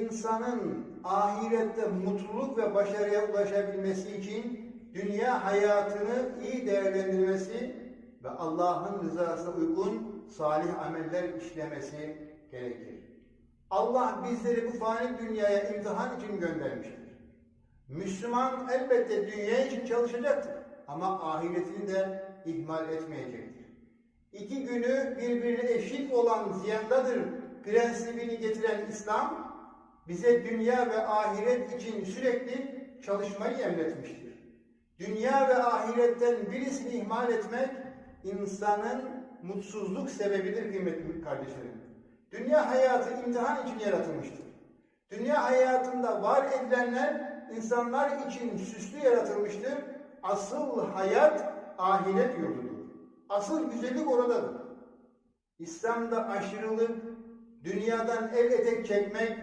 insanın ahirette mutluluk ve başarıya ulaşabilmesi için dünya hayatını iyi değerlendirmesi ve Allah'ın rızasına uygun salih ameller işlemesi gerekir. Allah bizleri bu fani dünyaya imtihan için göndermiştir. Müslüman elbette dünya için çalışacaktır ama ahiretini de ihmal etmeyecektir. İki günü birbirine eşit olan ziyandadır prensibini getiren İslam bize dünya ve ahiret için sürekli çalışmayı emretmiştir. Dünya ve ahiretten birisini ihmal etmek insanın mutsuzluk sebebidir kıymetli kardeşlerim. Dünya hayatı imtihan için yaratılmıştır. Dünya hayatında var edilenler insanlar için süslü yaratılmıştır. Asıl hayat ahiret yurdudur. Asıl güzellik oradadır. İslam'da aşırılık, dünyadan el etek çekmek,